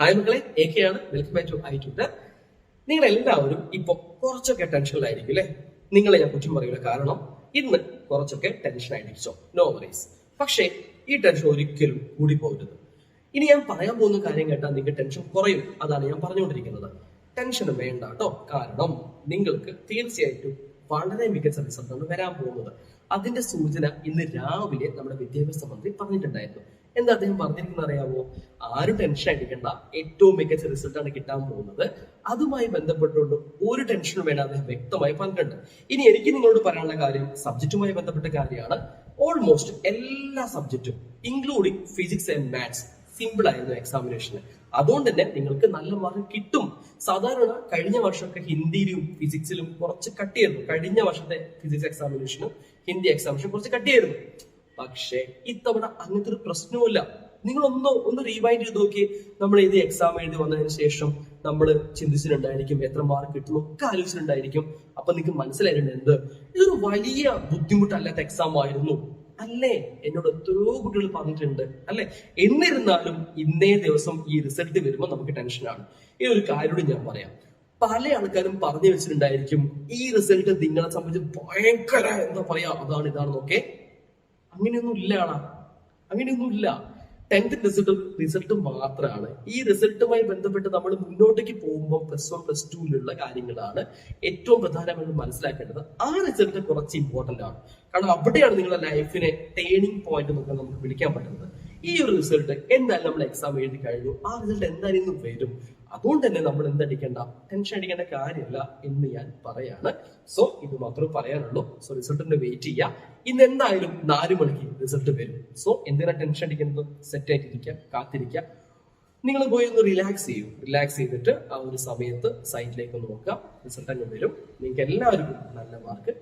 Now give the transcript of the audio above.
Hi മക്കളെ A K ആണ്. Welcome back to tutor നിങ്ങൾ എല്ലാവരും ഇപ്പൊ കുറച്ചൊക്കെ ടെൻഷനിലായിരിക്കും അല്ലെ നിങ്ങളെ ഞാൻ കുറ്റം പറയില്ല കാരണം ഇന്ന് കുറച്ചൊക്കെ ടെൻഷൻ ആയിരിക്കും. നോ വറീസ് പക്ഷേ ഈ ടെൻഷൻ ഒരിക്കലും കൂടി പോകരുത് ഇനി ഞാൻ പറയാൻ പോകുന്ന കാര്യം കേട്ടാൽ നിങ്ങൾക്ക് ടെൻഷൻ കുറയും. അതാണ് ഞാൻ പറഞ്ഞുകൊണ്ടിരിക്കുന്നത്. ടെൻഷൻ വേണ്ട കേട്ടോ കാരണം നിങ്ങൾക്ക് തീർച്ചയായിട്ടും വളരെ മികച്ച റിസൾട്ടാണ് വരാൻ പോകുന്നത്. അതിന്റെ സൂചന ഇന്ന് രാവിലെ നമ്മുടെ വിദ്യാഭ്യാസ മന്ത്രി പറഞ്ഞിട്ടുണ്ടായിരുന്നു. എന്താ അദ്ദേഹം പറഞ്ഞിരിക്കുന്നത് അറിയാമോ? ആരും ടെൻഷൻ അടിക്കണ്ട. ഏറ്റവും മികച്ച റിസൾട്ടാണ് കിട്ടാൻ പോകുന്നത്. അതുമായി ബന്ധപ്പെട്ടുകൊണ്ട് ഒരു ടെൻഷനും വേണ്ട അദ്ദേഹം വ്യക്തമായി പറഞ്ഞിട്ടുണ്ട് ഇനി എനിക്ക് നിങ്ങളോട് പറയാനുള്ള കാര്യം സബ്ജക്റ്റുമായി ബന്ധപ്പെട്ട കാര്യമാണ്. ഓൾമോസ്റ്റ് എല്ലാ സബ്ജക്റ്റും including physics and maths simple ആയിരുന്നു എക്സാമിനേഷന് അതുകൊണ്ട് തന്നെ നിങ്ങൾക്ക് നല്ല മാർക്ക് കിട്ടും. സാധാരണ കഴിഞ്ഞ വർഷമൊക്കെ ഹിന്ദിയിലും ഫിസിക്സിലും കുറച്ച് കട്ടിയായിരുന്നു. കഴിഞ്ഞ വർഷത്തെ ഫിസിക്സ് എക്സാമിനേഷനും ഹിന്ദി എക്സാമിനേഷനും കുറച്ച് കട്ടിയായിരുന്നു. പക്ഷേ ഇത്തവണ അങ്ങനത്തെ ഒരു പ്രശ്നവുമില്ല. നിങ്ങൾ ഒന്ന് ഒന്ന് റീവൈൻഡ് ചെയ്ത് നോക്കി നമ്മൾ ഇത് എക്സാം എഴുതി വന്നതിന് ശേഷം നമ്മൾ ചിന്തിച്ചിട്ടുണ്ടായിരിക്കും എത്ര മാർക്ക് കിട്ടും ഒക്കെ ആലോചിച്ചിട്ടുണ്ടായിരിക്കും. അപ്പൊ നിങ്ങൾക്ക് മനസ്സിലായിട്ടുണ്ട് എന്ത്? ഇതൊരു വലിയ ബുദ്ധിമുട്ടല്ലാത്ത എക്സാം ആയിരുന്നു. അല്ലേ? എന്നോട് എത്രയോ കുട്ടികൾ പറഞ്ഞിട്ടുണ്ട്. അല്ലെ? എന്നിരുന്നാലും ഇന്നേ ദിവസം ഈ റിസൾട്ട് വരുമ്പോൾ നമുക്ക് ടെൻഷനാണ് ഈ ഒരു കാര്യം ഞാൻ പറയാം. പല ആൾക്കാരും പറഞ്ഞു വെച്ചിട്ടുണ്ടായിരിക്കും ഈ റിസൾട്ട് നിങ്ങളെ സംബന്ധിച്ച് ഭയങ്കര എന്താ പറയാ അതാണ് ഇതാണെന്നൊക്കെ. അങ്ങനെയൊന്നും ഇല്ല കാണാം. അങ്ങനെയൊന്നും ഇല്ല. ടെൻത്ത് റിസൾട്ട് റിസൾട്ട് മാത്രമാണ് ഈ റിസൾട്ടുമായി ബന്ധപ്പെട്ട് നമ്മൾ മുന്നോട്ടേക്ക് പോകുമ്പോൾ പ്ലസ് വൺ പ്ലസ് ടുവിലുള്ള കാര്യങ്ങളാണ് ഏറ്റവും പ്രധാനമെന്ന് മനസ്സിലാക്കേണ്ടത്. ആ റിസൾട്ട് കുറച്ച് ഇമ്പോർട്ടന്റ് ആണ്. കാരണം അവിടെയാണ് നിങ്ങളുടെ ലൈഫിനെ ടേണിംഗ് പോയിന്റ് നമുക്ക് വിളിക്കാൻ പറ്റുന്നത്. ഈ ഒരു റിസൾട്ട് എന്തായാലും നമ്മൾ എക്സാം എഴുതി കഴിഞ്ഞു. ആ റിസൾട്ട് എന്തായാലും ഇന്ന് വരും. അതുകൊണ്ട് തന്നെ നമ്മൾ എന്തടിക്കേണ്ട ടെൻഷൻ അടിക്കേണ്ട കാര്യമില്ല എന്ന് ഞാൻ പറയാണ്. സോ ഇത് മാത്രമേ പറയാനുള്ളൂ. സോ റിസൾട്ടിന്റെ വെയിറ്റ് ചെയ്യാം. ഇന്ന് എന്തായാലും നാല് മണിക്ക് റിസൾട്ട് വരും. സോ എന്തിനാ ടെൻഷൻ അടിക്കുന്നത്? സെറ്റ് ആയിട്ടിരിക്കുക കാത്തിരിക്കുക. നിങ്ങൾ പോയി ഒന്ന് റിലാക്സ് ചെയ്യും. റിലാക്സ് ചെയ്തിട്ട് ആ ഒരു സമയത്ത് സൈറ്റിലേക്ക് നോക്കുക. റിസൾട്ട് അങ്ങ് വരും. നിങ്ങൾക്ക് എല്ലാവർക്കും നല്ല മാർക്ക്